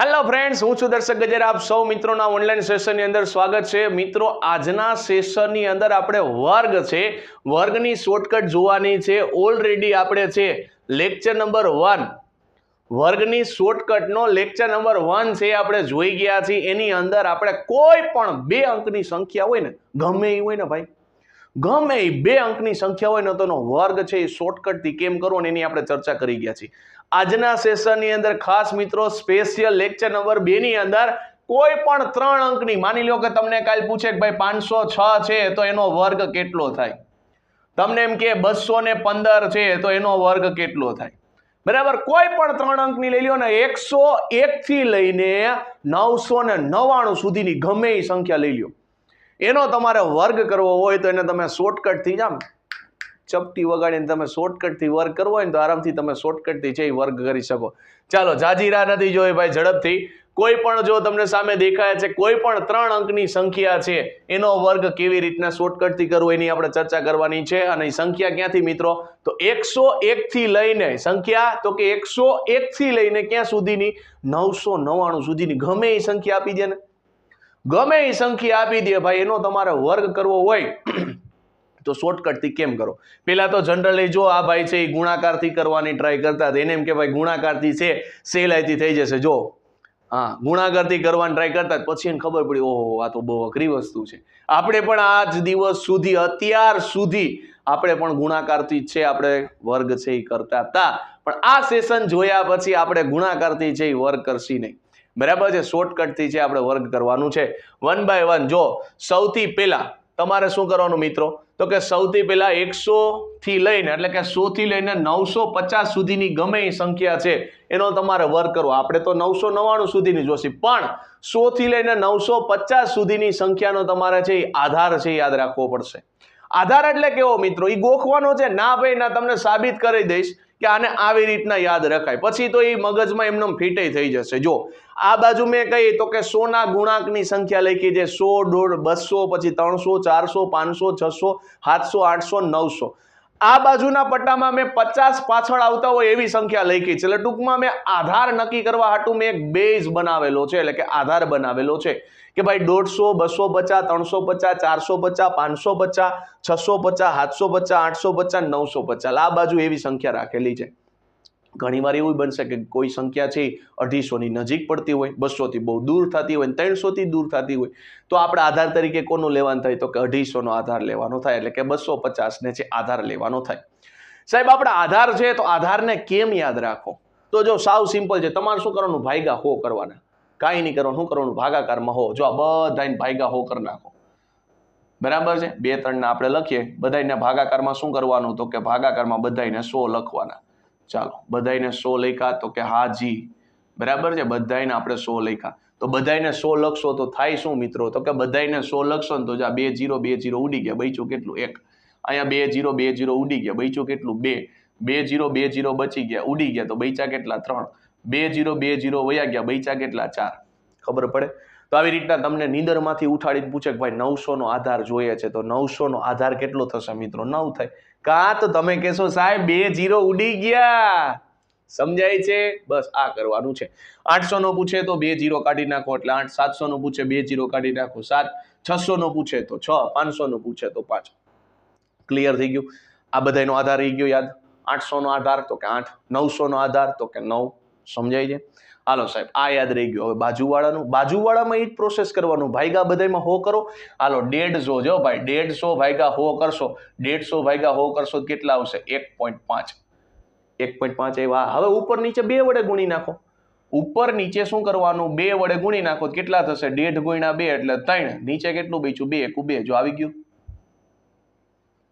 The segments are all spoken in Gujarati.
હેલો ફ્રેન્ડ્સ હું છું દર્શક ગજેરા. આપ સૌ મિત્રોના ઓનલાઈન સેશનની અંદર સ્વાગત છે. મિત્રો, આજના સેશનની અંદર આપણે વર્ગ છે. વર્ગની શોર્ટકટ જોવાની છે. ઓલરેડી આપણે છે લેક્ચર નંબર વન વર્ગની શોર્ટકટનો લેક્ચર નંબર વન છે આપણે જોઈ ગયા છીએ. એની અંદર આપણે કોઈ પણ બે અંકની સંખ્યા હોય ને, ગમે એ હોય ને ભાઈ, ગમે એ બે અંકની સંખ્યા હોય ને, તો એનો વર્ગ છે એ શોર્ટકટથી કેમ કરવો ને એની આપણે ચર્ચા કરી ગયા છીએ. આજના સેશનની અંદર ખાસ મિત્રો સ્પેશિયલ લેક્ચર નંબર બે ની અંદર કોઈ પણ ત્રણ અંકની, માની લો કે તમને કાલ પૂછે કે ભાઈ પાંચસો છ છે, તો એનો વર્ગ કેટલો થાય? તમને એમ કે બસો ને પંદર છે, તો એનો વર્ગ કેટલો થાય? બરાબર? કોઈ પણ ત્રણ અંકની લઈ લો ને એકસો એકથી લઈને નવસો ને નવ્વાણું સુધીની ગમે એ સંખ્યા લઈ લો એનો તમારે વર્ગ કરવો હોય તો એને તમે શોર્ટકટથી જામ. ચપટી વગાડીને તમે શોર્ટકટથી વર્ક કરવો હોય ને તો આરામથી તમે શોર્ટકટથી છે એ વર્ગ કરી શકો. ચાલો, જાજીરા નથી જોઈ ભાઈ ઝડપથી. કોઈ પણ જો તમને સામે દેખાય છે, કોઈ પણ ત્રણ અંકની સંખ્યા છે, એનો વર્ગ કેવી રીતના શોર્ટકટથી કરવો એની આપણે ચર્ચા કરવાની છે અને સંખ્યા ક્યાંથી મિત્રો? તો એકસો એકથી લઈને સંખ્યા, તો કે એકસો એકથી લઈને ક્યાં સુધીની? નવસો નવ્વાણું સુધીની. ગમે એ સંખ્યા આપી દે ને. ગમે એ સંખ્યા આપી દે ભાઈ, એનો તમારે વર્ગ કરવો હોય. તો શોર્ટકટથી કેમ કરો? પહેલાં તો જનરલી જો આ ભાઈ છે એ ગુણાકારથી કરવાની ટ્રાય કરતા એને એમ કે ભાઈ ગુણાકારથી છે, સહેલાઈથી થઈ જશે. જો, હા, ગુણાકારથી કરવાની ટ્રાય કરતા પછી એને ખબર પડી, ઓહો, આ તો બહુ અઘરી વસ્તુ છે. આપણે પણ આ જ દિવસ સુધી, અત્યાર સુધી આપણે પણ ગુણાકારથી છે, આપણે વર્ગ છે એ કરતા હતા. પણ આ સેશન જોયા પછી આપણે ગુણાકારથી છે એ વર્ગ કરશી નહીં. બરાબર છે? શોર્ટકટથી છે, આપણે વર્ગ કરવાનું છે. વન બાય વન જો, સૌથી પહેલાં તમારે શું કરવાનું મિત્રો? તો કે સૌથી પહેલાં એકસો થી લઈને, એટલે કે સો થી લઈને નવસો પચાસ સુધીની ગમે એ સંખ્યા છે, એનો તમારે વર્ગ કરવો. આપણે તો નવસો નવ્વાણું સુધીની જોશી. પણ સો થી લઈને નવસો પચાસ સુધીની સંખ્યાનો તમારે છે એ આધાર છે યાદ રાખવો પડશે. આધાર એટલે કેવો મિત્રો? એ ગોખવાનો છે. ના ભાઈ, ના, તમને સાબિત કરી દઈશ. કે આને આવી રીતના યાદ રખાય. પછી તો એ મગજમાં એમને ફીટે થઈ જશે. જો, આ બાજુ મેં કહી તો કે સોના ગુણાંકની સંખ્યા લખી છે. સો દોઢ બસો, પછી ત્રણસો, ચારસો, પાંચસો, છસો, સાતસો, આઠસો, નવસો. આ બાજુના પટ્ટામાં મેં પચાસ પાછળ આવતા હોય એવી સંખ્યા લખી છે. એટલે ટૂંકમાં મેં આધાર નક્કી કરવા હાટું મેં એક બેઝ બનાવેલો છે, એટલે કે આધાર બનાવેલો છે. કે ભાઈ દોઢસો, બસો પચાસ, ત્રણસો પચાસ, ચારસો પચાસ, પાંચસો પચાસ, છસો પચાસ, સાતસો પચાસ, આઠસો પચાસ, નવસો પચાસ. આ બાજુ એવી સંખ્યા રાખેલી છે. ઘણી વાર એવું બનશે કે કોઈ સંખ્યા છે અઢીસોની નજીક પડતી હોય, બસોથી બહુ દૂર થતી હોય ત્રણસોથી દૂર થતી હોય, તો આપણે આધાર તરીકે કોનું લેવાનું થાય? તો કે અઢીસોનો આધાર લેવાનો થાય, એટલે કે બસો પચાસને છે આધાર લેવાનો થાય. સાહેબ, આપણે આધાર છે તો આધારને કેમ યાદ રાખો? તો જો સાવ સિમ્પલ છે, તમારે શું કરવાનું? ભાઈગા હો કરવાના. કાંઈ નહીં કરવાનું, શું કરવાનું? ભાગાકારમાં હો. જો આ બધાને ભાઈગા હો કરી નાખો. બરાબર છે? બે ત્રણને આપણે લખીએ. બધાને ભાગાકારમાં શું કરવાનું? તો કે ભાગાકારમાં બધાને સો લખવાના. ચાલો બધાને સો લખ્યા તો કે હા જી. બરાબર છે? બધાને આપણે સો લખ્યા. તો બધાને સો લખશો તો થાય શું મિત્રો? તો કે બધાને સો લખશો ને તો જા બે જીરો બે જીરો ઉડી ગયા, બચ્યું કેટલું? એક. અહીંયા બે જીરો બે જીરો ઉડી ગયા, બચ્યું કેટલું? બે. બે જીરો બે જીરો બચી ગયા, ઉડી ગયા, તો બચ્યા કેટલા? ત્રણ. બે જીરો બે જીરો વયા ગયા, બચ્યા કેટલા? ચાર. ખબર પડે? તો આવી રીતના તમને નીંદરમાંથી ઉઠાડીને પૂછે કે ભાઈ નવસોનો આધાર જોઈએ છે, તો નવસોનો આધાર કેટલો થશે મિત્રો? નવ થાય. કાં તો તમે કહેશો સાહેબ, બે જીરો ઉડી ગયા. સમજાય છે? બસ, આ કરવાનું છે. આઠસો નો પૂછે તો બે જીરો કાઢી નાખો, એટલે આઠ સાતસો નો પૂછે, બે જીરો કાઢી નાખો, સાત. છસો નો પૂછે તો છ પાંચસો નો પૂછે તો પાંચ. ક્લિયર થઈ ગયું? આ બધાનો આધાર રહી ગયો યાદ? આઠસો નો આધાર તો કે આઠ નવસો નો આધાર તો કે નવ. સમજાય છે? હાલો સાહેબ, આ યાદ રહી ગયું. હવે બાજુવાળાનું, બાજુવાળામાં એ જ પ્રોસેસ કરવાનું. ભાઈગા બધામાં હો કરો. હાલો દેઢસો જો ભાઈ. દેઢસો ભાઈગા હો કરશો. દેઢસો ભાઈગા હો કરશો કેટલા આવશે? એક પોઈન્ટ પાંચ. એક પોઈન્ટ પાંચ એવા હવે ઉપર નીચે બે વડે ગુણી નાખો. ઉપર નીચે શું કરવાનું? બે વડે ગુણી નાખો કેટલા થશે? દેઢ ગુણ્યા બે એટલે ત્રણ. નીચે કેટલું બેચું બે. એકું બે. જો આવી ગયું.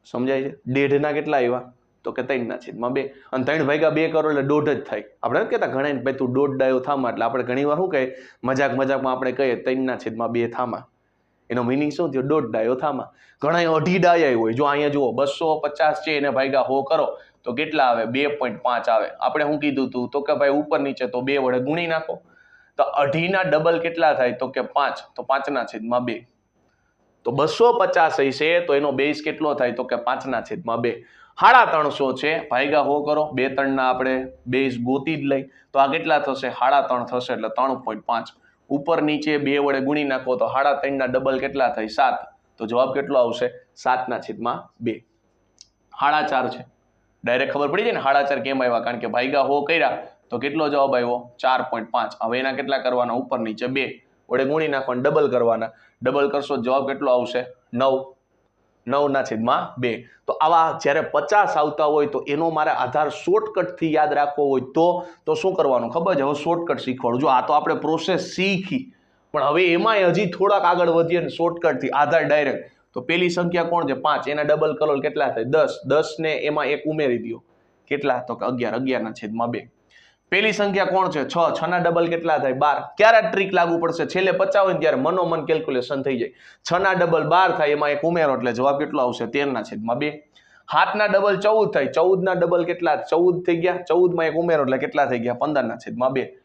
સમજાય છે? દેઢના કેટલા આવ્યા? તો કે ત્રણના છેદમાં બે. અને ત્રણ ભાગ્યા બે કરો એટલે દોઢ જ થાય. આપણે નથી કહેતા ઘણા ભાઈ તું દોઢ ડાયો થામા. એટલે આપણે ઘણી વાર શું કહે મજાક મજાકમાં આપણે કહીએ ત્રણના છેદમાં બે થામા. એનો મિનિંગ શું થયો? દોઢ ડાયો થામા. ઘણા અઢી ડાયા હોય. જો અહીંયા જુઓ, બસો પચાસ છે એને ભાગ્યા હો કરો. તો કેટલા આવે? બે પોઈન્ટ પાંચ આવે. આપણે શું કીધું તું? તો કે ભાઈ ઉપર નીચે તો બે વડે ગુણી નાખો. તો અઢીના ડબલ કેટલા થાય? તો કે પાંચ. તો પાંચના છેદમાં બે. તો બસો પચાસ હશે તો એનો બેઝ કેટલો થાય? તો કે પાંચના છેદમાં બે. સાડા ત્રણસો છે ભાઈગા હો કરો, બે ત્રણના આપણે બેઝ ગોતી જ લઈ. તો આ કેટલા થશે? સાડા ત્રણ થશે એટલે ત્રણ પોઈન્ટ પાંચ. ઉપર નીચે બે વડે ગુણી નાખો તો સાડા ત્રણના ડબલ કેટલા થાય? સાત. તો જવાબ કેટલો આવશે? સાતના છેદમાં બે. સાડા ચાર છે. ડાયરેક્ટ ખબર પડી જાય ને? સાડા ચાર કેમ આવ્યા? કારણ કે ભાઈગા હો કર્યા. તો કેટલો જવાબ આવ્યો? ચાર પોઈન્ટ પાંચ. હવે એના કેટલા કરવાના? ઉપર નીચે બે. વડે ગુણી નાખવાના ડબલ કરવાના. ડબલ કરશો જવાબ કેટલો આવશે? નવ. નવના છેદમાં બે. તો આવા જ્યારે પચાસ આવતા હોય તો એનો મારે આધાર શોર્ટકટથી યાદ રાખવો હોય તો તો શું કરવાનું ખબર છે? હવે શોર્ટકટ શીખવાડું. જો આ તો આપણે પ્રોસેસ શીખી. પણ હવે એમાંય હજી થોડાક આગળ વધીએ ને શોર્ટકટથી આધાર ડાયરેક્ટ તો પેલી સંખ્યા કોણ છે? પાંચ. એના ડબલ કરોલ કેટલા થાય? દસ. દસ ને એમાં એક ઉમેરી દો કેટલા? તો કે અગિયાર. અગિયારના છેદમાં બે. પેલી સંખ્યા કોણ છે? છ. છ ના ડબલ કેટલા થાય? બાર. ક્યારે ટ્રીક લાગુ પડશે? છેલ્લે પચાવે ને ત્યારે મનોમન કેલ્ક્યુલેશન થઈ જાય. છ ના ડબલ બાર થાય, એમાં એક ઉમેરો, એટલે જવાબ કેટલો આવશે? તેરના છેદમાં બે. હાથના ડબલ ચૌદ થાય. ચૌદ ના ડબલ કેટલા? ચૌદ થઈ ગયા. ચૌદમાં એક ઉમેરો, એટલે કેટલા થઈ ગયા? પંદરના છેદમાં બે.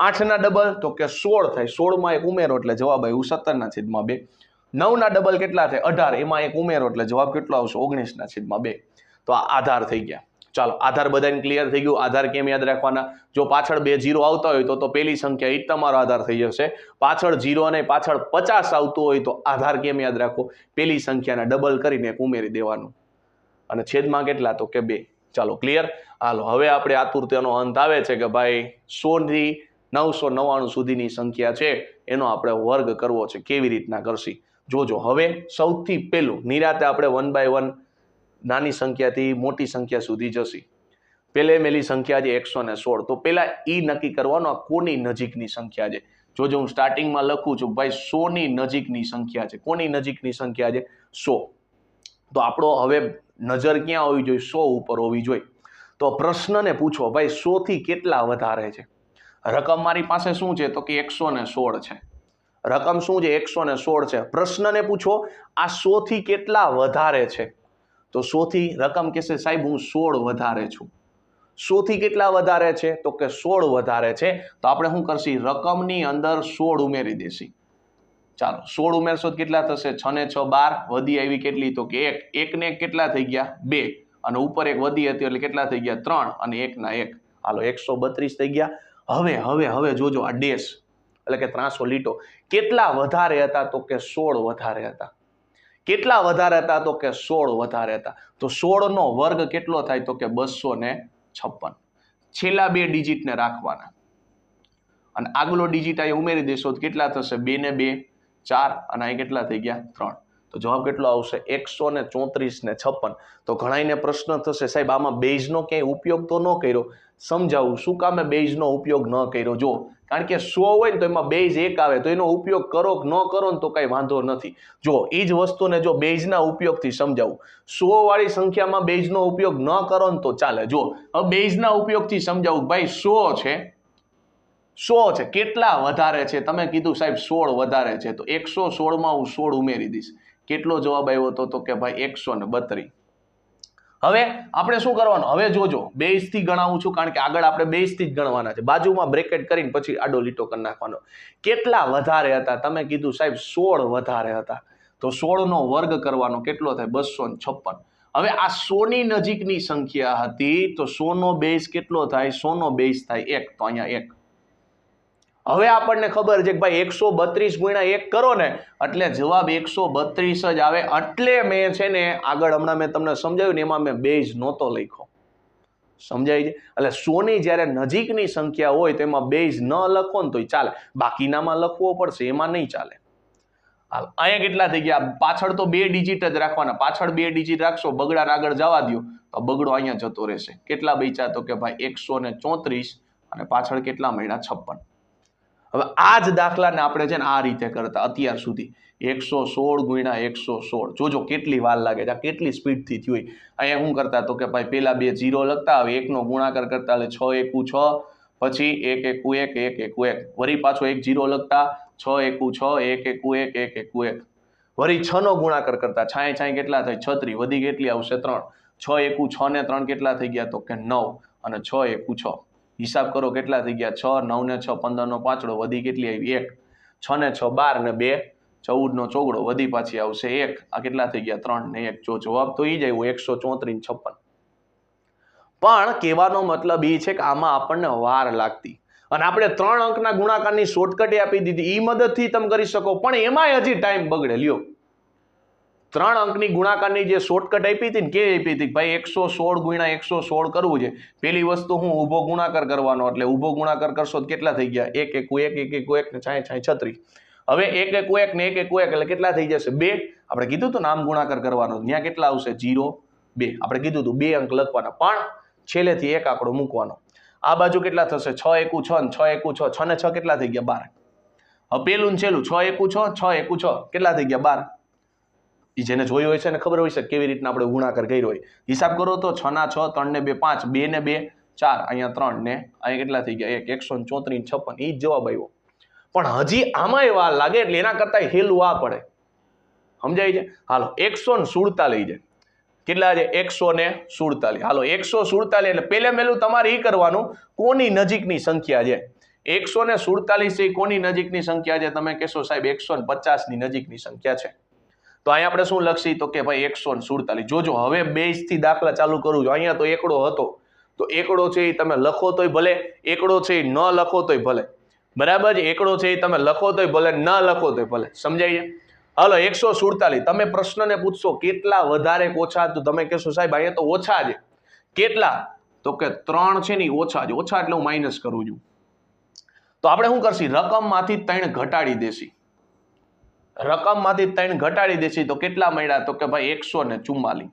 આઠના ડબલ તો કે સોળ થાય. સોળમાં એક ઉમેરો, એટલે જવાબ આવ્યું સત્તરના છેદમાં બે. નવના ડબલ કેટલા થાય? અઢાર. એમાં એક ઉમેરો, એટલે જવાબ કેટલો આવશે? ઓગણીસના છેદમાં બે. તો આ આધાર થઈ ગયા. ચાલો, આધાર બધાને ક્લિયર થઈ ગયું. આધાર કેમ યાદ રાખવાના? જો પાછળ બે જીરો આવતા હોય તો તો પેલી સંખ્યા એ તમારો આધાર થઈ જશે. પાછળ જીરો અને પાછળ પચાસ આવતું હોય તો આધાર કેમ યાદ રાખો? પેલી સંખ્યાને ડબલ કરીને એક ઉમેરી દેવાનું. અને છેદમાં કેટલા? તો કે બે. ચાલો ક્લિયર હાલો, હવે આપણે આતુરતાનો અંત આવે છે કે ભાઈ સોથી નવસો નવ્વાણું સુધીની સંખ્યા છે. એનો આપણે વર્ગ કરવો છે. કેવી રીતના કરશી? જોજો, હવે સૌથી પહેલું, નિરાતે આપણે વન બાય વન નાની સંખ્યાથી મોટી સંખ્યા સુધી જશી. પહેલે મેલી સંખ્યા છે એકસો ને સોળ. તો પહેલાં એ નક્કી કરવાનો આ કોની નજીકની સંખ્યા છે? જોજો હું સ્ટાર્ટિંગમાં લખું છું, ભાઈ સોની નજીકની સંખ્યા છે. કોની નજીકની સંખ્યા છે? સો. તો આપણો હવે નજર ક્યાં હોવી જોઈએ? સો ઉપર હોવી જોઈએ. તો પ્રશ્નને પૂછો, ભાઈ સોથી કેટલા વધારે છે? રકમ મારી પાસે શું છે? તો કે એકસો ને સોળ છે. રકમ શું છે? એકસો ને સોળ છે. પ્રશ્નને પૂછો, આ સોથી કેટલા વધારે છે? તો સોથી રકમ કહેશે સાહેબ, હું સોળ વધારે છું. સોથી કેટલા વધારે છે? તો કે સોળ વધારે છે. તો આપણે શું કરશી? રકમની અંદર સોળ ઉમેરી દેશી. ચાલો, સોળ ઉમેરશો કેટલા થશે? છ ને છ બાર. વધી આવી કેટલી? તો કે એક. એકને કેટલા થઈ ગયા? બે. અને ઉપર એક વધી હતી એટલે કેટલા થઈ ગયા? ત્રણ. અને એકના એક. હાલો, એકસો બત્રીસ થઈ ગયા. હવે હવે હવે જોજો આ ડેશ. એટલે કે ત્રાસો લીટો. કેટલા વધારે હતા? તો કે સોળ વધારે હતા. કેટલા વધારે હતા તો કે સોળ વધારે હતા? તો સોળનો વર્ગ કેટલો થાય તો કે બસો ને છપ્પન? છેલ્લા બે ડિજિટને રાખવાના. અને આગલો ડિજિટ અહીં ઉમેરી દેશો તો કેટલા થશે? બે ને બે, ચાર, અને અહીં કેટલા થઈ ગયા? ત્રણ. તો જવાબ કેટલો આવશે? એકસો ને ચોત્રીસ ને છપ્પન. તો ઘણાઈને પ્રશ્ન થશે, સાહેબ, આમાં બેઝનો ક્યાંય ઉપયોગ તો ન કર્યો. સમજાવું, શું કામે બેઝનો ઉપયોગ ન કર્યો? જો કારણ કે સો હોય ને તો એમાં બેઝ એક આવે, તો એનો ઉપયોગ કરો કે ન કરો ને તો કાંઈ વાંધો નથી. જો એ જ વસ્તુને જો બેઝના ઉપયોગથી સમજાવું. સો વાળી સંખ્યામાં બેઝનો ઉપયોગ ન કરો ને તો ચાલે. જો હવે બેઝના ઉપયોગથી સમજાવું ભાઈ સો છે. સો છે, કેટલા વધારે છે? તમે કીધું સાહેબ સોળ વધારે છે. તો એકસો સોળમાં હું સોળ ઉમેરી દઈશ. કેટલો જવાબ આવ્યો હતો તો કે ભાઈ એકસો ને બત્રીસ. હવે આપણે શું કરવાનું? હવે જોજો બેઝથી ગણાવું છું કારણ કે આગળ આપણે બેઝથી જ ગણવાના છે. બાજુમાં બ્રેકેટ કરીને પછી આડો લીટો કરી નાખવાનો. કેટલા વધારે હતા? તમે કીધું સાહેબ સોળ વધારે હતા. તો સોળનો વર્ગ કરવાનો કેટલો થાય? બસો છપ્પન. હવે આ સોની નજીકની સંખ્યા હતી તો સોનો બેઝ કેટલો થાય? સોનો બેઝ થાય એક. તો અહીંયા એક. હવે આપણને ખબર છે કે ભાઈ એકસો બત્રીસ ગુણ્યા એક કરો ને, એટલે જવાબ એકસો બત્રીસ જ આવે. એટલે મેં છે ને આગળ હમણાં મેં તમને સમજાવ્યું ને એમાં મેં બેઝ નહોતો લખ્યો. સમજાય છે? એટલે સોની જ્યારે નજીકની સંખ્યા હોય તો એમાં બેઝ ન લખો ને તોય ચાલે. બાકીનામાં લખવો પડશે, એમાં નહીં ચાલે. હાલ, અહીંયા કેટલા થઈ ગયા? પાછળ તો બે ડિજિટ જ રાખવાના. પાછળ બે ડિજિટ રાખશો બગડા આગળ જવા દો તો બગડો અહીંયા જતો રહેશે. કેટલા બચ્યા તો કે ભાઈ એકસો ને ચોત્રીસ અને પાછળ કેટલા મહિના છપ્પન. હવે આ જ દાખલાને આપણે છે ને આ રીતે કરતા અત્યાર સુધી. એકસો સોળ ગુણ્યા એકસો સોળ. જોજો કેટલી વાર લાગે છે કેટલી સ્પીડથી થયું અહીંયા શું કરતા તો કે ભાઈ પેલા બે જીરો લખતા હવે એકનો ગુણાકાર કરતા એટલે છ એકુ છ, પછી એક એકુ એક એક એકુ એક. વળી પાછો એક જીરો લખતા, છ એકુ છ, એક એકુ એક એક એકુ એક. વળી છ નો ગુણાકાર કરતા, છાંય છાંય કેટલા થાય? છત્રી. વધી કેટલી આવશે? ત્રણ. છ એકુ છ ને ત્રણ કેટલા થઈ ગયા? તો કે નવ. અને છ એકુ છ. હિસાબ કરો કેટલા થઈ ગયા? છ નવ ને છ પંદર નો પાંચડો વધી કેટલી આવી? એક. છ ને છ બાર ને બે. ચૌદ નો ચોગડો, વધી પાછી આવશે એક. આ કેટલા થઈ ગયા? ત્રણ ને એક. જો જવાબ તો એ જ આવ્યો, એકસો ચોત્રીસ છપ્પન. પણ કહેવાનો મતલબ એ છે કે આમાં આપણને વાર લાગતી. અને આપણે ત્રણ અંકના ગુણાકારની શોર્ટકટ આપી દીધી. એ મદદથી તમે કરી શકો. પણ એમાંય હજી ટાઈમ બગડે. લ્યો. ત્રણ અંકની ગુણાકારની જે શોર્ટકટ આપી હતી ને કેવી આપી હતી ભાઈ એકસો સોળ ગુણ્યા એકસો સોળ કરવું છે? પેલી વસ્તુ હું ઊભો ગુણાકાર કરવાનો, એટલે ઊભો ગુણાકાર કરશો તો કેટલા થઈ ગયા? એક એક એક એક એક એક, ને છાય છાય, છત્રીસ. હવે એક એક એક, ને એક એક એક, એટલે કેટલા થઈ જશે? બે. આપણે કીધું હતું નામ ગુણાકાર કરવાનો, ત્યાં કેટલા આવશે? જીરો બે. આપણે કીધું હતું બે અંક લખવાના. પણ છેલ્લેથી એક આંકડો મૂકવાનો. આ બાજુ કેટલા થશે? છ, એકુ છ ને છ, એકુ છ. છ ને છ કેટલા થઈ ગયા? બાર. હવે પેલું ને છેલ્લું, છ, એકુ છ છ, એકુ છ. કેટલા થઈ ગયા? બાર. ઈ જેને જોયું હોય છે ને ખબર હોય છે કેવી રીતના આપણે ગુણાકાર કર્યો હોય. હિસાબ કરો તો છ ના છ, ત્રણ ને બે, પાંચ, બે ને બે, ચાર, અહીંયા ત્રણ ને, અહીંયા કેટલા થઈ ગયા? એક, એકસો ચોત્રીસ, છપ્પન એ જ જવાબ આવ્યો. પણ હજી આમાંય વાર લાગે એટલે એના કરતા હેલું આ પડે. સમજાય છે? હાલો, એકસો ને સુડતાલીસ છે. કેટલા છે? એકસો ને સુડતાલીસ. હાલો, એકસો સુડતાલીસ એટલે પહેલે પહેલું તમારે એ કરવાનું, કોની નજીકની સંખ્યા છે? એકસો ને સુડતાલીસ એ કોની નજીકની સંખ્યા છે? તમે કહેશો સાહેબ, એકસો ને પચાસની નજીકની સંખ્યા છે. તો અહીંયા આપણે શું લખશી? તો કે ભાઈ એકસો સુડતાલીસ. જોજો, હવે બેઝથી દાખલા ચાલુ કરું છું. અહીંયા તો એકડો હતો. તો એકડો છે એ તમે લખો તોય ભલે, એકડો છે એ ન લખો તોય ભલે. બરાબર એકડો છે એ તમે લખો તોય ભલે, ન લખો તોય ભલે. સમજાય હાલો, એકસો સુડતાલીસ. તમે પ્રશ્નને પૂછશો, કેટલા વધારે ઓછા? તો તમે કહેશો, સાહેબ, અહીંયા તો ઓછા છે. કેટલા? તો કે ત્રણ છે ને ઓછા છે. ઓછા એટલે હું માઇનસ કરું છું. તો આપણે શું કરશી? રકમમાંથી ત્રણ ઘટાડી દેશી. રકમમાંથી ત્રણ ઘટાડી દેશી તો કેટલા મળ્યા? તો કે ભાઈ એકસો ને ચુમ્માલીસ.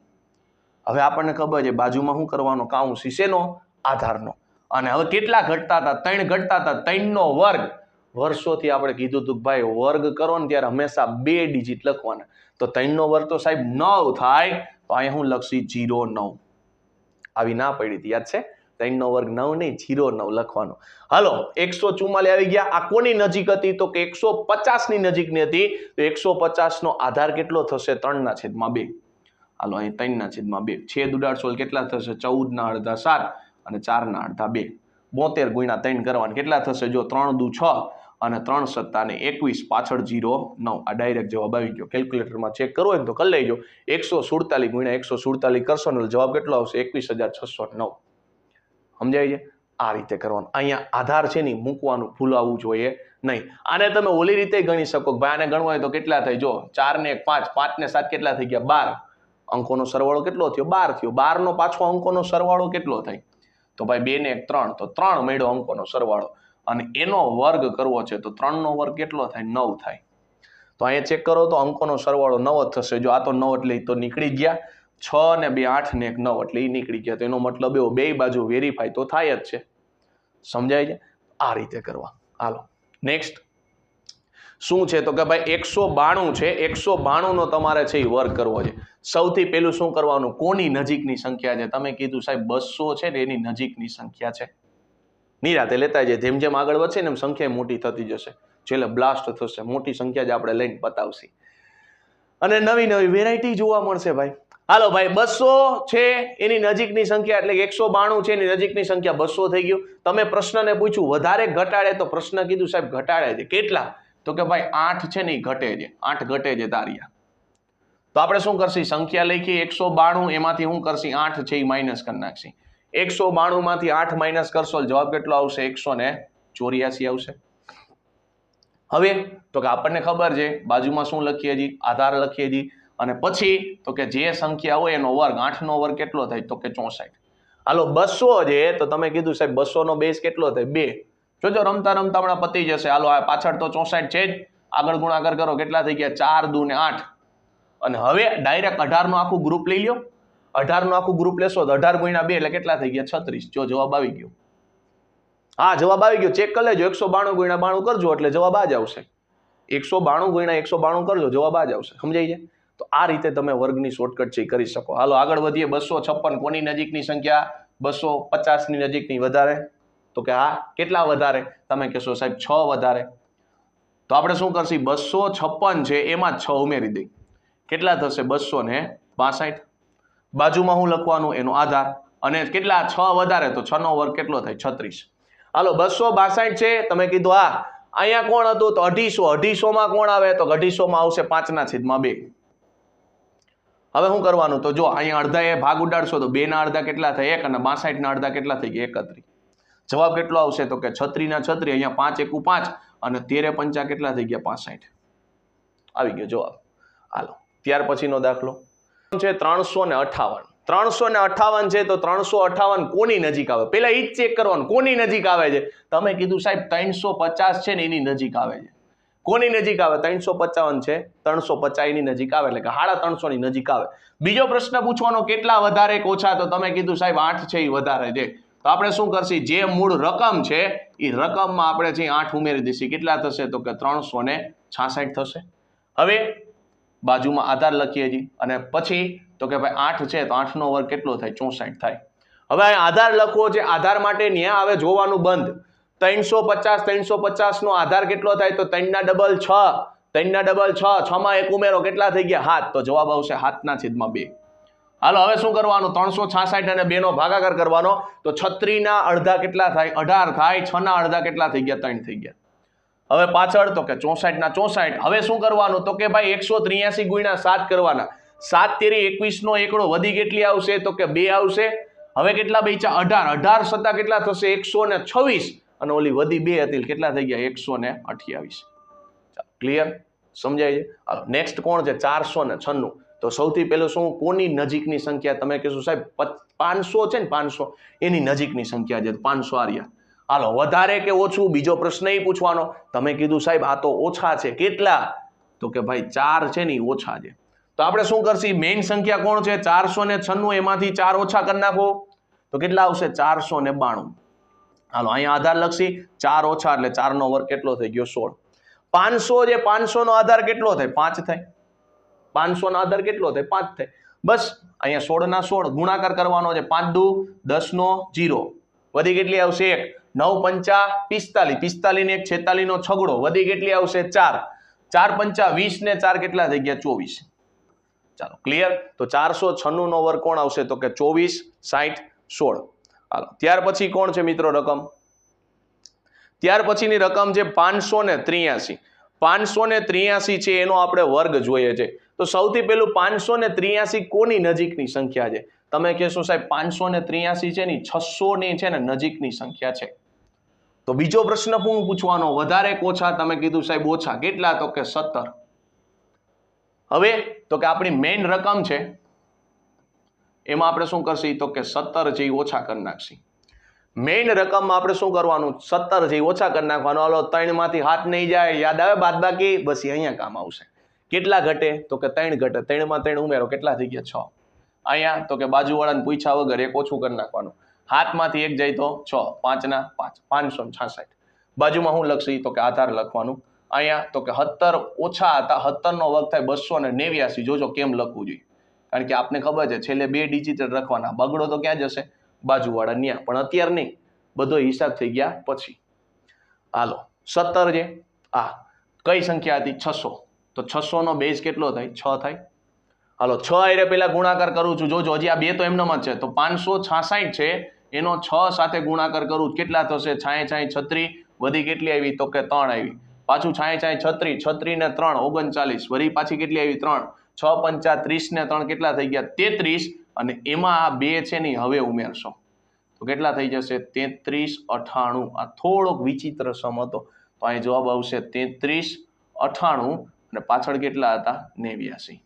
હવે આપણને ખબર છે, બાજુમાં શું કરવાનો? કાઉન્સ શીશેનો આધારનો. અને હવે કેટલા ઘટતા હતા? ત્રણ ઘટતા હતા, ત્રણનો વર્ગ. વર્ષોથી આપણે કીધું હતું ભાઈ, વર્ગ કરો ને ત્યારે હંમેશા બે ડિજિટ લખવાના. તો ત્રણનો વર્ગ તો સાહેબ નવ થાય, તો અહીંયા હું લખશી જીરો નવ. આવી ના પડી હતી. યાદ છે? ત્રણનો વર્ગ નવ નહીં, જીરો નવ લખવાનો. હાલો, એકસો ચુમ્માલી આવી ગયા. આ કોની નજીક હતી? તો કે એકસો પચાસની નજીકની હતી. તો એકસો પચાસનો આધાર કેટલો થશે? ત્રણના છેદમાં બે. હાલો, અહીં ત્રણના છેદમાં બે. છેદ ઉડાડશો કેટલા થશે? ચૌદના અડધા સાત અને ચારના અડધા બે. બોતેર ગુણ્યા ત્રણ કરવાના. કેટલા થશે? જો ત્રણ દુ છ અને ત્રણ સત્તાને એકવીસ, પાછળ જીરો નવ. આ ડાયરેક્ટ જવાબ આવી ગયો. કેલ્ક્યુલેટરમાં ચેક કરો હોય તો કરી લેજો. એકસો સુડતાલીસ ગુણ્યા એકસો સુડતાલીસ કરશો જવાબ કેટલો આવશે? એકવીસ હજાર છસો નવ. સમજાય છે? આ રીતે કરવાનું. અહીંયા આધાર છે ને મૂકવાનું, ભૂલાવવું જોઈએ નહીં. આને તમે ઓલી રીતે ગણી શકો ભાઈ આને ગણવા હોય તો કેટલા થાય? જો ચાર ને એક પાંચ પાંચ ને સાત કેટલા થઈ ગયા? બાર. અંકોનો સરવાળો કેટલો થયો? બાર થયો. બારનો પાછો અંકોનો સરવાળો કેટલો થાય? તો ભાઈ બે ને એક ત્રણ. તો ત્રણ મળ્યો અંકોનો સરવાળો. અને એનો વર્ગ કરવો છે તો ત્રણનો વર્ગ કેટલો થાય? નવ થાય. તો અહીંયા ચેક કરો તો અંકોનો સરવાળો નવ જ થશે. જો આ તો નવ એટલે તો નીકળી ગયા. છ ને બે, આઠ ને એક નવ એટલે એ નીકળી ગયા. તો એનો મતલબ એવો, બે બાજુ વેરીફાઈ તો થાય જ છે. સમજાય છે? આ રીતે કરવા. હાલો. નેક્સ્ટ શું છે? તો કે ભાઈ એકસો બાણું છે. એકસો બાણુંનો તમારે છે એ વર્ગ કરવો છે. સૌથી પહેલું શું કરવાનું? કોની નજીકની સંખ્યા છે? તમે કીધું સાહેબ બસો છે ને એની નજીકની સંખ્યા છે. નિરાતે લેતા જાય જેમ જેમ આગળ વધશે ને એમ સંખ્યા મોટી થતી જશે. છેલ્લે બ્લાસ્ટ થશે. મોટી સંખ્યા જ આપણે લઈને બતાવશી. અને નવી નવી વેરાયટી જોવા મળશે ભાઈ. હાલો ભાઈ, બસો છે, એની નજીકની સંખ્યા એટલે એકસો બાણું છે, એની નજીકની સંખ્યા બસો થઈ ગયું. તમે પ્રશ્નને પૂછ્યું, વધારે ઘટાડે તો પ્રશ્ન કીધું, સાહેબ, ઘટાડે છે. કેટલા? તો કે ભાઈ, આઠ છે ને ઘટે છે. આઠ ઘટે છે તારિયા તો આપણે શું કરશી? સંખ્યા લખી, એકસો બાણું, એમાંથી શું કરશી, આઠ છે એ માઇનસ કરી નાખશી. એકસો બાણું માંથી આઠ માઇનસ કરશો જવાબ કેટલો આવશે? એકસો ને ચોર્યાસી આવશે. હવે, તો કે આપણને ખબર છે, બાજુમાં શું લખીએ છીએ? આધાર લખીએ છીએ. અને પછી તો કે જે સંખ્યા હોય એનો વર્ગ, આઠનો વર્ગ કેટલો થાય? તો કે ચોસઠ. હાલો, બસો છે તો તમે કીધું સાહેબ બસો નો બેઝ કેટલો થાય? બે. જોજો રમતા રમતા હમણાં પતી જશે. હાલો, આ પાછળ તો ચોસઠ છે જ. આગળ ગુણાકાર કરો, કેટલા થઈ ગયા? ચાર દુ ને આઠ. અને હવે ડાયરેક્ટ અઢારનું આખું ગ્રુપ લઈ લ્યો. અઢારનું આખું ગ્રુપ લેશો તો અઢાર ગુણ્યા બે એટલે કેટલા થઈ ગયા? છત્રીસ. જો, જવાબ આવી ગયો. હા, જવાબ આવી ગયો. ચેક કરી લેજો. એકસો બાણું ગુણ્યા બાણું કરજો એટલે જવાબ આ જ આવશે. એકસો બાણું ગુણ્યા એકસો બાણું કરજો. જવાબ આ જ આવશે. સમજાઈ જાય તો આ રીતે તમે વર્ગની શોર્ટકટ છે કરી શકો. હાલો, આગળ વધીએ. બસો છપ્પન, કોની નજીકની સંખ્યા? બસો પચાસની નજીકની વધારે. તો કે હા કેટલા વધારે? તમે કહેશો, સાહેબ, છ વધારે. તો આપણે શું કરશી? બસો છપ્પન છે, એમાં છ ઉમેરી દઈ. કેટલા થશે? બસો ને બાસઠ. બાજુમાં હું લખવાનું, એનો આધાર. અને કેટલા? છ વધારે, તો છનો વર્ગ કેટલો થાય? છત્રીસ. હાલો, બસો બાસઠ છે. તમે કીધું, હા, અહીંયા કોણ હતું? તો અઢીસો. અઢીસોમાં કોણ આવે? તો અઢીસોમાં આવશે પાંચના છેદમાં બે. હવે શું કરવાનું? તો જો, અહીંયા અડધા એ ભાગ ઉડાડશો તો બે ના અડધા કેટલા થાય? એક અને બાસઠ ના અડધા કેટલા થઈ ગયા? એકત્રી જવાબ કેટલો આવશે? તો કે છત્રી ના છત્રી, અહીંયા પાંચ, એકુ પાંચ અને તેરે પંચા કેટલા થઈ ગયા? પાસઠ. આવી ગયો જવાબ. હાલો, ત્યાર પછીનો દાખલો. છે ત્રણસો ને અઠાવન. ત્રણસો ને અઠાવન છે તો ત્રણસો અઠાવન કોની નજીક આવે? પેલા એ ચેક કરવાનું, કોની નજીક આવે છે? તમે કીધું સાહેબ, ત્રણસો પચાસ છે ને એની નજીક આવે છે. કોની નજીક આવે? ત્રણસો પચાવન છે. ત્રણસો પચાસની નજીક આવે, એટલે કે સાડા ત્રણસો ની નજીક આવે. બીજો પ્રશ્ન પૂછવાનો, કેટલા વધારે કે ઓછા? તો તમે કીધું સાહેબ, આઠ છે એ વધારે છે. તો આપણે શું કરશી? જે મૂળ રકમ છે એ રકમમાં આપણે જે આઠ ઉમેરી દઈશું. કેટલા થશે? તો કે ત્રણસો ને છાસઠ થશે. હવે બાજુમાં આધાર લખીએ છીએ અને પછી તો કે ભાઈ આઠ છે, તો આઠનો વર્ગ કેટલો થાય? ચોસઠ થાય. હવે આધાર લખવો છે. આધાર માટે ન્યા આવે જોવાનું બંધ. ત્રણસો પચાસ, ત્રણસો પચાસનો આધાર કેટલો થાય તો ત્રણના ડબલ છ. ત્રણના ડબલ છ, છમાં એક ઉમેરો, કેટલા થઈ ગયા? હાથ તો જવાબ આવશે હાથના છેદમાં બે. હાલો, હવે શું કરવાનું? ત્રણસો છાસઠ અને બેનો ભાગાકાર કરવાનો. તો છત્રીના અડધા કેટલા થાય? અઢાર થાય. છના અડધા કેટલા થઈ ગયા? ત્રણ થઈ ગયા. હવે પાછળ તો કે ચોસાઠ ના ચોસાઠ. હવે શું કરવાનું? તો કે ભાઈ એકસો ત્રિયાસી ગુણ્યા સાત કરવાના. સાત તેરી એકવીસ નો એકડો વધી કેટલી આવશે? તો કે બે આવશે. હવે કેટલા બેચા અઢાર. અઢાર સત્તા કેટલા થશે? એકસો ને છવ્વીસ. અને ઓલી વધી બે હતી, કેટલા થઈ ગયા? એકસો ને અઠ્યાવીસ. ક્લિયર સમજાય છે? નેક્સ્ટ કોણ છે? ચારસો ને છન્નું. તો સૌથી પહેલું શું? કોની નજીકની સંખ્યા? તમે કહેશો, સાહેબ પાંચસો છે ને પાંચસો? એની નજીકની સંખ્યા છે, પાંચસો આર્યા. હાલો, વધારે કે ઓછું? બીજો પ્રશ્ન એ પૂછવાનો. તમે કીધું, સાહેબ, આ તો ઓછા છે. કેટલા? તો કે ભાઈ, ચાર છે ને ઓછા છે. તો આપણે શું કરશું? મેઇન સંખ્યા કોણ છે? ચારસો ને છન્નું, એમાંથી ચાર ઓછા કરી નાખો. તો કેટલા આવશે? ચારસો ને બાણું. હાલો, અહીંયા આધાર લખશી. ચાર ઓછા એટલે ચારનો વર્ગ કેટલો થઈ ગયો? સોળ. પાંચસો જે પાંચસો નો આધાર કેટલો થાય? પાંચ થાય. પાંચસો નો આધાર કેટલો થાય? પાંચ થાય. બસ, અહીંયા સોળ ના સોળ, ગુણાકાર કરવાનો છે. પાંચ દુ દસ નો જીરો. વધી કેટલી આવશે? એક. નવ પંચા પિસ્તાલીસ. પિસ્તાલીસ ને એક છેતાલીસ નો છગડો. વધી કેટલી આવશે? ચાર. ચાર પંચા વીસ ને ચાર કેટલા થઈ ગયા? ચોવીસ. ચાલો ક્લિયર તો ચારસો છન્નું નો વર્ગ કોણ આવશે? તો કે ચોવીસ સાઠ સોળ. હાલો. ત્યાર પછી કોણ છે મિત્રો રકમ? ત્યાર પછીની રકમ છે પાંચસો ને ત્રિયાસી. પાંચસો ને ત્રિયાસી છે એનો આપણે વર્ગ જોઈએ છે. તો સૌથી પહેલું પાંચસો ને ત્રિયાસી કોની નજીકની સંખ્યા છે? તમે કહેશો સાહેબ, પાંચસો ને ત્રિયાસી છે ને છસો ની છે ને નજીકની સંખ્યા છે. તો બીજો પ્રશ્ન હું પૂછવાનો, વધારે ઓછા? તમે કીધું સાહેબ, ઓછા. કેટલા? તો કે સત્તર. હવે, તો કે આપણી મેઇન રકમ છે એમાં આપણે શું કરશી? તો કે સત્તર જે ઓછા કરી નાખશી. મેઇન રકમમાં આપણે શું કરવાનું? સત્તર જે ઓછા કરી નાખવાનું. હાલો ત્રણમાંથી હાથ નહીં જાય, યાદ આવે બાદ બાકી બસ અહીંયા કામ આવશે. કેટલા ઘટે? તો કે ત્રણ ઘટે. ત્રણમાં ત્રણ ઉમેરો. કેટલા થઈ ગયા? છ. અહીંયા, તો કે બાજુવાળાને પૂછ્યા વગર એક ઓછું કરી નાખવાનું. હાથમાંથી એક જાય તો છ. પાંચના પાંચ. પાંચસો છાસઠ. બાજુમાં હું લખશી? તો કે આધાર લખવાનું. અહીંયા, તો કે સત્તર ઓછા હતા. સત્તરનો વર્ગ થાય બસો ને નેવ્યાસી. જોજો કેમ લખવું જોઈએ. કારણ કે આપને ખબર છે, છેલ્લે બે ડિજિટ રાખવાના. બગડો તો ક્યાં જશે? બાજુવાળા ન્યા. પણ અત્યારે નહીં. બધો હિસાબ થઈ ગયા પછી. હાલો. સત્તર છે આ. કઈ સંખ્યા હતી? છસો. તો છસો નો બેઝ કેટલો થાય? છ થાય. હાલો, છ આયરે પેલા ગુણાકાર કરું છું. જોજો, હજી આ બે તો એમનામ જ છે. તો પાંચસો છાસાઠ છે. એનો છ સાથે ગુણાકાર કરું. કેટલા થશે? છાંય છાંય, છત્રી. વધી કેટલી આવી? તો કે ત્રણ આવી. પાછું છાંય છાંય, છત્રી. છત્રી ને ત્રણ. ઓગણચાલીસ. વળી પાછી કેટલી આવી? ત્રણ. છ પંચા ત્રીસ ને ત્રણ કેટલા થઈ ગયા? તેત્રીસ. અને એમાં આ બે છે ને હવે ઉમેરશો. તો કેટલા થઈ જશે? તેત્રીસ અઠાણું. આ થોડોક વિચિત્ર સમ હતો. તો અહીં જવાબ આવશે તેત્રીસ અઠાણું. અને પાછળ કેટલા હતા? નેવ્યાસી.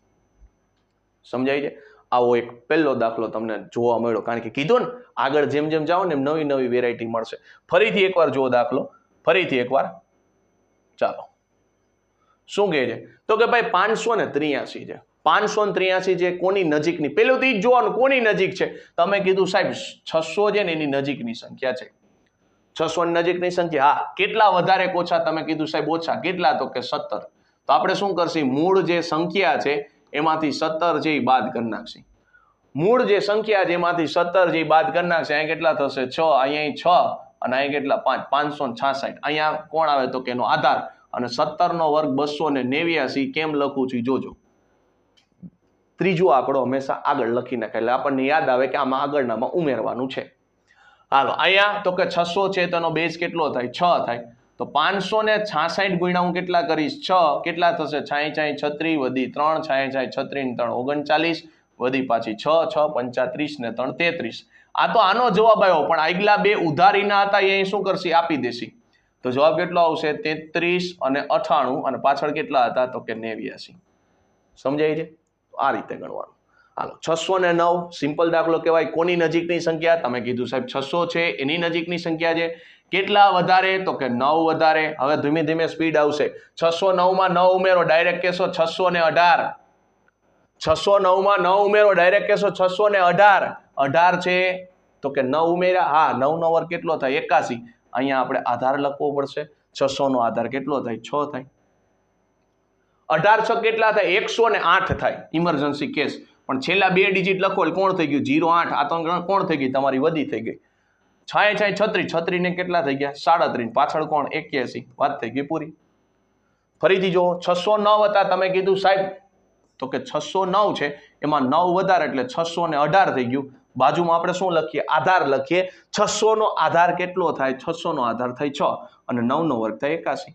સમજાય છે? આવો એક પહેલો દાખલો તમને જોવા મળ્યો. કારણ કે કીધો ને, આગળ જેમ જેમ જાઓ ને એમ નવી નવી વેરાયટી મળશે. ફરીથી એકવાર જુઓ દાખલો. ફરીથી એકવાર. ચાલો. શું કહે છે? તો કે ભાઈ પાંચસો ને ત્રિયાસી છે. પાંચસો ને ત્રિયાસી છે કોની નજીકની? પેલું તો એ જોવાનું, કોની નજીક છે? તમે કીધું સાહેબ છસો છે ને એની નજીકની સંખ્યા છે. છસો ની નજીકની સંખ્યા, હા, કેટલા વધારે ઓછા? તમે કીધું સાહેબ ઓછા, કેટલા? તો કે સત્તર. તો આપણે શું કરશું? મૂળ જે સંખ્યા છે, એમાંથી સત્તર જે બાદ કરી નાખશે. મૂળ જે સંખ્યા છે, એમાંથી સત્તર જે બાદ કરી નાખશે. અહીંયા કેટલા થશે? છ, અહીંયા છ, અને અહીંયા કેટલા? પાંચ, પાંચસો છાસઠ. અહીંયા કોણ આવે તો કે એનો આધાર. અને સત્તરનો વર્ગ બસો ને નેવ્યાસી કેમ લખું છું જોજો. ત્રીજો આંકડો હંમેશા આગળ લખી નાખે એટલે આપણને યાદ આવે કે આમાં આગળનામાં ઉમેરવાનું છે. હાલો, અહીંયા તો કે છસો છે તેનો બેઝ કેટલો થાય? છ થાય. તો પાંચસો ને છાસઠ ગુણ્યા હું કેટલા કરીશ? છ. કેટલા થશે? છાંય છાંય, છત્રી વધી ત્રણ. છાંય છાંય, છત્રી ને ત્રણ ઓગણચાલીસ. વધી પાછી છ. છ પંચાત્રીસ ને ત્રણ તેત્રીસ. આ તો આનો જવાબ આવ્યો, પણ આગલા બે ઉધારીના હતા એ શું કરશે? આપી દેશે. તો જવાબ કેટલો આવશે? તેત્રીસ અને અઠાણું. અને પાછળ કેટલા હતા? તો કે નેવ્યાસી. સમજાય છે? આ રીતે ગણવાનું. હાલો, છસો ને નવ, સિમ્પલ દાખલો કહેવાય. કોની નજીકની સંખ્યા? તમે કીધું સાહેબ, છસો છે. એની નજીકની સંખ્યા છે. કેટલા વધારે? તો કે નવ વધારે. હવે ધીમે ધીમે સ્પીડ આવશે. છસો નવમાં નવ ઉમેરો. ડાયરેક્ટ કહેશો છસો ને અઢાર. છસો નવમાં નવ ઉમેરો. ડાયરેક્ટ કહેશો છસો ને અઢાર. અઢાર છે. તો કે નવ ઉમેર્યા. હા નવ નવર કેટલો થાય? એકાસી. અહીંયા આપણે આધાર લખવો પડશે. છસો નો આધાર કેટલો થાય? છ થાય. અઢાર છ કેટલા થાય? એકસો ને આઠ થાય. ઇમરજન્સી કેસ પણ છેલ્લા બે ડિજિટ લખો કોણ થઈ ગયું? જીરો આઠ. આ કોણ થઈ ગઈ? તમારી વધી થઈ ગઈ. છાંય છાંય છત્રી છત્રી ને કેટલા થઈ ગયા? સાડત્રીસ. પાછળ કોણ? એક્યાસી. વાત થઈ ગઈ પૂરી. ફરીથી જો છસો નવ હતા. તમે કીધું સાહેબ, તો કે છસો નવ છે. એમાં નવ વધારે એટલે છસો ને અઢાર થઈ ગયું. બાજુમાં આપણે શું લખીએ? આધાર લખીએ. છસોનો આધાર કેટલો થાય? છસોનો આધાર થાય છ અને નવ નો વર્ગ થાય એકાસી.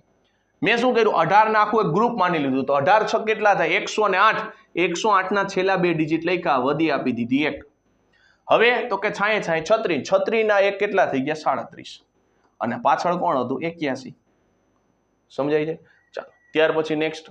મેં શું કર્યું? અઢાર નાખું એક ગ્રુપ માની લીધું. તો અઢાર છ કેટલા થાય? એકસો ને આઠ. એકસો આઠના છેલ્લા બે ડિજિટ લખ્યા. વધી આપી દીધી એક. હવે તો કે છાંય છાંય છત્રી છત્રીના એક કેટલા થઈ ગયા? સાડત્રીસ. અને પાછળ કોણ હતું? એક્યાસી. સમજાય છે? ચાલો. ત્યાર પછી નેક્સ્ટ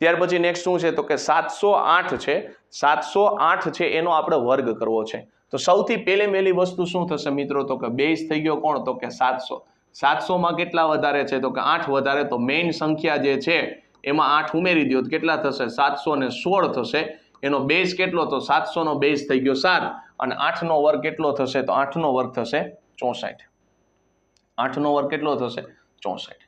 ત્યાર પછી નેક્સ્ટ શું છે? તો કે સાતસો આઠ છે. સાતસો આઠ છે એનો આપણે વર્ગ કરવો છે. તો સૌથી પહેલી પહેલી વસ્તુ શું થશે મિત્રો? તો કે બેઝ થઈ ગયો કોણ? તો કે સાતસો. સાતસોમાં કેટલા વધારે છે? તો કે આઠ વધારે. તો મેઇન સંખ્યા જે છે, એમાં આઠ ઉમેરી દો કેટલા થશે? સાતસો ને સોળ થશે. એનો બેઝ કેટલો? તો સાતસોનો બેઝ થઈ ગયો સાત. અને આઠનો વર્ગ કેટલો થશે? તો આઠનો વર્ગ થશે ચોસઠ. આઠનો વર્ગ કેટલો થશે? ચોસઠ.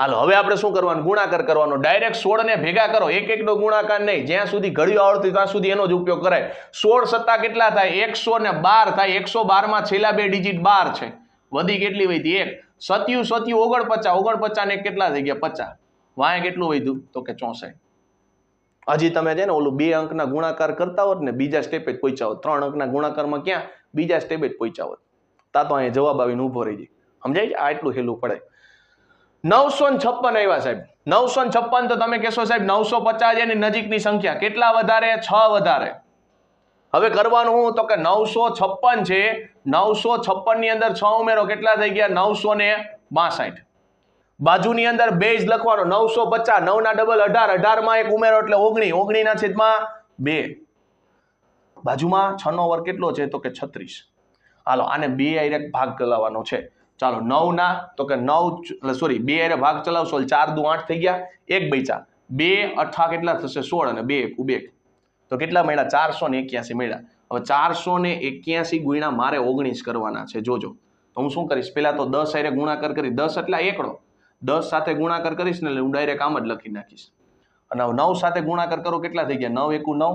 હાલો, હવે આપણે શું કરવાનું? ગુણાકાર કરવાનો. ડાયરેક્ટ સોળ ને ભેગા કરો. એક એકનો ગુણાકાર નહીં. જ્યાં સુધી ઘડિયું આવડતી ત્યાં સુધી એનો જ ઉપયોગ કરાય. સોળ સત્તા કેટલા થાય? એકસો ને બાર થાય. એકસો બારમાં છેલ્લા બે ડિજિટ બાર છે. વધી કેટલી વધી? એક. સત્યુ સત્યુ, ઓગણપચાસ. ઓગણપચાસ ને કેટલા થઈ ગયા? પચાસ. વાંય કેટલું વધ્યું? તો કે ચોસઠ. હજી તમે છે ને ઓલું બે અંકના ગુણાકાર કરતા હોત ને, બીજા સ્ટેપે જ પહોંચ્યા હોત. ત્રણ અંકના ગુણાકારમાં ક્યાં? બીજા સ્ટેપે જ પહોંચ્યા હોત. તા તો અહીંયા જવાબ આવીને ઊભો રહી જાય. સમજાય છે? આટલું હેલું પડે નવસો છપ્પન આવ્યા સાહેબ. નવસો છપ્પન તો તમે કહેશો સાહેબ, નવસો પચાસ એની નજીકની સંખ્યા. કેટલા વધારે? છ વધારે. હવે કરવાનું તો કે નવસો છપ્પન છે. નવસો છપ્પનની અંદર છ ઉમેરો કેટલા થઈ ગયા? નવસો ને બાસઠ. બાજુની અંદર બે જ લખવાનો. નવસો પચાસ નવ ના ડબલ અઢાર. અઢારમાં એક ઉમેરો એટલે ઓગણી. ઓગણી ના છેદમાં બે. બાજુમાં છ નો વર્ગ કેટલો છે? તો કે છત્રીસ. હાલો, આને બે આઈરે ભાગ ચલાવવાનો છે. ચાલો નવ ના તો કે નવ સોરી બે આઈરે ભાગ ચલાવશો ચાર દુ આઠ થઈ ગયા, એક બૈચા બે અઠા કેટલા થશે? સોળ અને બે એક બે તો કેટલા મળ્યા? ચારસો ને એક્યાસી મળ્યા. હવે ચારસો ને એક્યાસી ગુણ્યા મારે ઓગણીસ કરવાના છે, જોજો. તો હું શું કરીશ? પહેલાં તો દસ અરે ગુણાકાર કરી, દસ એટલે એકડો. દસ સાથે ગુણાકાર કરીશ ને એટલે હું ડાયરેક્ટ આમ જ લખી નાખીશ. અને નવ સાથે ગુણાકાર કરો, કેટલા થઈ ગયા? નવ એકુ નવ.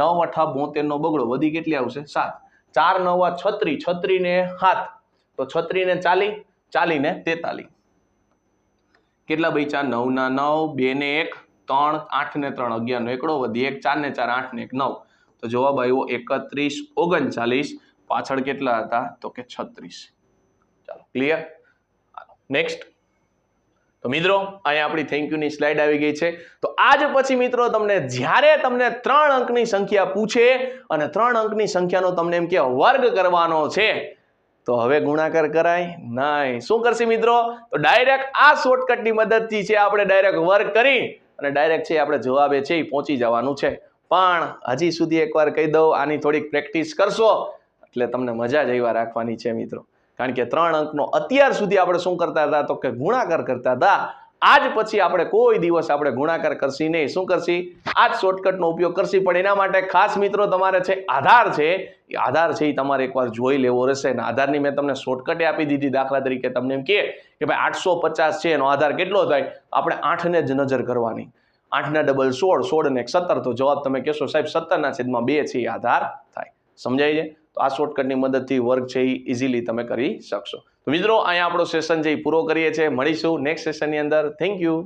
નવ અઠા બોતેર નો બગડો, વધી કેટલી આવશે? સાત. ચાર નવા છત્રી છત્રી ને હાથ તો છત્રી ને ચાલી ચાલી ને તેતાલી કેટલા બચ્યા નવ ના નવ બે ને એક, ત્રણ આઠ ને ત્રણ અગિયાર નો એકડો વધી એક ચાર ને ચાર આઠ ને એક, નવ. તો જવાબ આવ્યો એકત્રીસ, ઓગણચાલીસ. પાછળ કેટલા હતા? તો કે છત્રીસ. ચાલો ક્લિયર નેક્સ્ટ તો મિત્રો, અહીંયા આપણી થેન્ક યુની સ્લાઇડ આવી ગઈ છે. તો આજ પછી મિત્રો તમને જ્યારે તમને ત્રણ અંકની સંખ્યા પૂછે અને ત્રણ અંકની સંખ્યાનો તમને એમ કે વર્ગ કરવાનો છે તો હવે ગુણાકાર કરાય નહીં. શું કરશે મિત્રો? તો ડાયરેક્ટ આ શોર્ટકટની મદદથી છે આપણે ડાયરેક્ટ વર્ક કરી અને ડાયરેક્ટ છે આપણે જવાબે છે એ પહોંચી જવાનું છે. પણ હજી સુધી એકવાર કહી દઉં, આની થોડીક પ્રેક્ટિસ કરશો એટલે તમને મજા જ એવા રાખવાની છે મિત્રો. કારણ કે ત્રણ અંકનો અત્યાર સુધી આપણે શું કરતા હતા? તો કે ગુણાકાર કરતા હતા. આજ પછી આપણે કોઈ દિવસ આપણે ગુણાકાર કરશી નહીં. શું કરશી? આ જ શોર્ટકટનો ઉપયોગ કરશી. પણ એના માટે ખાસ મિત્રો તમારે છે, આધાર છે. એ આધાર છે એ તમારે એકવાર જોઈ લેવો રહેશે. અને આધારની મેં તમને શોર્ટકટે આપી દીધી દાખલા તરીકે તમને એમ કહે કે ભાઈ આઠસો પચાસ છે, એનો આધાર કેટલો થાય? આપણે આઠને જ નજર કરવાની. આઠના ડબલ સોળ સોળ ને એક સત્તર. તો જવાબ તમે કહેશો સાહેબ, સત્તરના છેદમાં બે છે આધાર થાય. સમજાય છે? તો આ શોર્ટકટની મદદથી વર્ક છે એ ઇઝીલી તમે કરી શકશો. તો મિત્રો, અહીંયા આપણો સેશન છે એ પૂરો કરીએ છીએ. મળીશું નેક્સ્ટ સેશનની અંદર. Thank you